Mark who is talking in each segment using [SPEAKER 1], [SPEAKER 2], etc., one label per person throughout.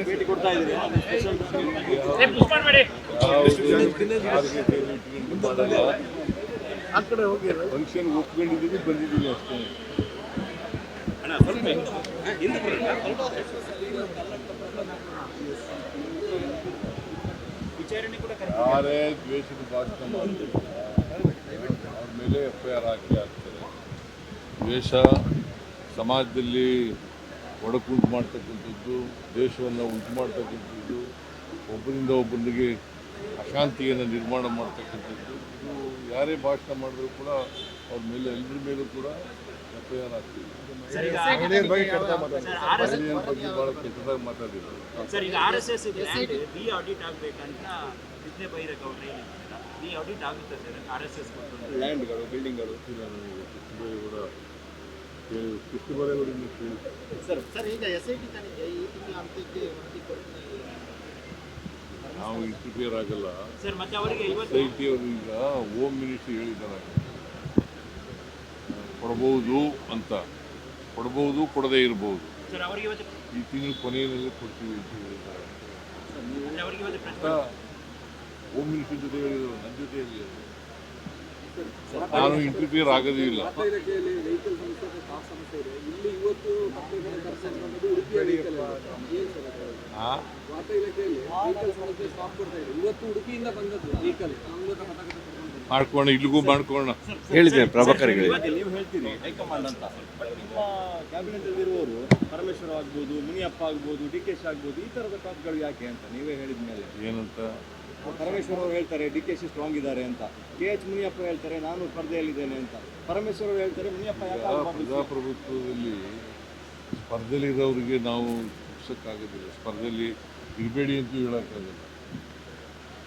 [SPEAKER 1] ಭೇಟಿ. ಕೊಡ್ತಾ ಇದ್ದೀರಿ.
[SPEAKER 2] ಫಂಕ್ಷನ್ ಒಪ್ಕೊಂಡಿದ್ದೀವಿ ಬಂದಿದ್ದೀವಿ ಅಷ್ಟೇ ಯಾರೇ ದ್ವೇಷದ ಭಾಷಣ ಮಾಡ್ತಾರೆ ಮೇಲೆ ಎಫ್ ಐ ಆರ್ ಹಾಕಿ ಹಾಕ್ತಾರೆ. ದ್ವೇಷ ಸಮಾಜದಲ್ಲಿ ಒಡಕುಂಟು ಮಾಡ್ತಕ್ಕಂಥದ್ದು ದೇಶವನ್ನು ಉಂಟು ಮಾಡ್ತಕ್ಕಂಥದ್ದು ಒಬ್ಬರಿಂದ ಒಬ್ಬರಿಗೆ ಅಶಾಂತಿಯನ್ನು ನಿರ್ಮಾಣ ಮಾಡ್ತಕ್ಕಂಥದ್ದು ಇದು ಯಾರೇ ಭಾಷಣ ಮಾಡಿದ್ರು ಕೂಡ ಅವ್ರ ಮೇಲೆ ಎಲ್ಲರ ಮೇಲೂ ಕೂಡ ಎಫ್ ಐ ಆರ್ ಹಾಕ್ತೀವಿ ಮಹಿಳೆಯರ ಬಗ್ಗೆ ಭಾಳ ಕೆಟ್ಟದಾಗಿ ಮಾತಾಡಿದ್ರು
[SPEAKER 3] ರಿ ಆಡಿಟ್ ಆಗುತ್ತೆ ಸರ್? ಆರ್ ಎಸ್ ಎಸ್
[SPEAKER 1] ಲ್ಯಾಂಡ್ಗಳು ಬಿಲ್ಡಿಂಗ್ಗಳು
[SPEAKER 2] ಬರೇಗೌಡರಿಂದ
[SPEAKER 1] ಸರ್
[SPEAKER 4] ಸರ್ ಈಗ ಎಸ್ ಐ ಟಿ ತನಿಖೆ ಈ ತಿಂಗಳ ಅಂತ್ಯಕ್ಕೆ ವರದಿ ಕೊಡ್ತಾ
[SPEAKER 2] ನಾವು ಇಂಟರ್ಫಿಯರ್ ಆಗಲ್ಲ.
[SPEAKER 3] ಸರ್ ಮತ್ತೆ ಅವರಿಗೆ ಇವತ್ತು
[SPEAKER 2] ಟಿ ಅವರು ಈಗ ಹೋಮ್ ಮಿನಿಸ್ಟ್ರಿ ಹೇಳಿದ್ದಾರೆ. ಕೊಡಬಹುದು ಅಂತ. ಕೊಡಬಹುದು ಕೊಡದೇ ಇರಬಹುದು
[SPEAKER 3] ಸರ್ ಅವರಿಗೆ ಇವತ್ತು
[SPEAKER 2] ಈ ತಿಂಗಳ ಕೊನೆಯಲ್ಲಿ ಕೊಡ್ತೀವಿ ಅಂತ ಹೇಳಿದ್ದಾರೆ.
[SPEAKER 3] ಅವರಿಗೆ ಇವತ್ತು
[SPEAKER 2] ಹೋಮ್ ಜೊತೆ ಹೇಳಿದ್ರು ನನ್ನ ನಾನು ಇಂಟರ್ಫಿಯರ್ ಆಗೋದೇ ಇಲ್ಲ. ಮಾಡ್ಕೋಣ ಇಲ್ಲಿಗೂ ಮಾಡ್ಕೋಣ
[SPEAKER 5] ಹೇಳಿದ್ದೇನೆ ಪ್ರಭಾಕರ್ ಹೇಳಿ
[SPEAKER 1] ನೀವು ಹೇಳ್ತೀರಿ ಹೈಕಮಾಂಡ್ ಅಂತ. ಬಟ್ ನಿಮ್ಮ ಕ್ಯಾಬಿನೆಟ್ ಅಲ್ಲಿ ಇರುವವರು ಪರಮೇಶ್ವರ ಆಗ್ಬೋದು ಮುನಿಯಪ್ಪ ಆಗ್ಬೋದು ಡಿ ಕೆ ಶಿ ಆಗ್ಬೋದು ಈ ತರದ ಟಾಪ್ಗಳು ಯಾಕೆ ಅಂತ ನೀವೇ ಹೇಳಿದ ಮೇಲೆ
[SPEAKER 2] ಏನಂತ?
[SPEAKER 1] ಪರಮೇಶ್ವರ್ ಅವರು ಹೇಳ್ತಾರೆ, ಡಿ ಕೆ ಸಿ ಸ್ಟ್ರಾಂಗ್ ಇದ್ದಾರೆ ಅಂತ. ಕೆ ಎಚ್ ಮುನಿಯಪ್ಪ ಹೇಳ್ತಾರೆ, ನಾನು ಸ್ಪರ್ಧೆಯಲ್ಲಿದ್ದೇನೆ ಅಂತ. ಪರಮೇಶ್ವರ ಅವರು ಹೇಳ್ತಾರೆ, ಮುನಿಯಪ್ಪ?
[SPEAKER 2] ಪ್ರಜಾಪ್ರಭುತ್ವದಲ್ಲಿ ಸ್ಪರ್ಧೆಯಲ್ಲಿರೋರಿಗೆ ನಾವು ಮುಗಿಸೋಕ್ಕಾಗೋದಿಲ್ಲ ಸ್ಪರ್ಧೆಯಲ್ಲಿ ಇರಬೇಡಿ ಅಂತೂ ಹೇಳೋಕ್ಕಾಗಲ್ಲ.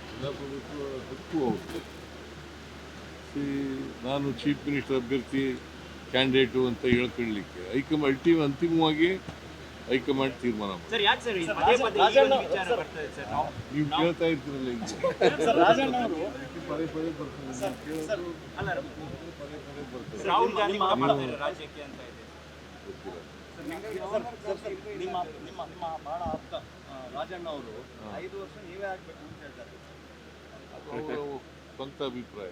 [SPEAKER 2] ಪ್ರಜಾಪ್ರಭುತ್ವ ಹಕ್ಕು ಅವರು ನಾನು ಚೀಫ್ ಮಿನಿಸ್ಟರ್ ಅಭ್ಯರ್ಥಿ ಕ್ಯಾಂಡಿಡೇಟು ಅಂತ ಹೇಳ್ಕೊಳ್ಳಿಕ್ಕೆ. ಹೈಕಮ್ ಅಲ್ಟಿಮ್ ಅಂತಿಮವಾಗಿ ಹೈಕಮಾಂಡ್ ತೀರ್ಮಾನ
[SPEAKER 3] ನಾವು
[SPEAKER 2] ಕೇಳ್ತಾ ಇರ್ತೀರಲ್ಲ ಈಗ. ಪದೇ ಪದೇ
[SPEAKER 1] ನಿಮ್ಮ ನಿಮ್ಮ ನಿಮ್ಮ ಬಹಳ ಆಪ್ತ ರಾಜಣ್ಣ ಅವರು ಐದು ವರ್ಷ ನೀವೇ ಆಗ್ಬೇಕು ಅಂತ ಹೇಳ್ತಾರೆ.
[SPEAKER 2] ಅವರ ಸ್ವಂತ ಅಭಿಪ್ರಾಯ.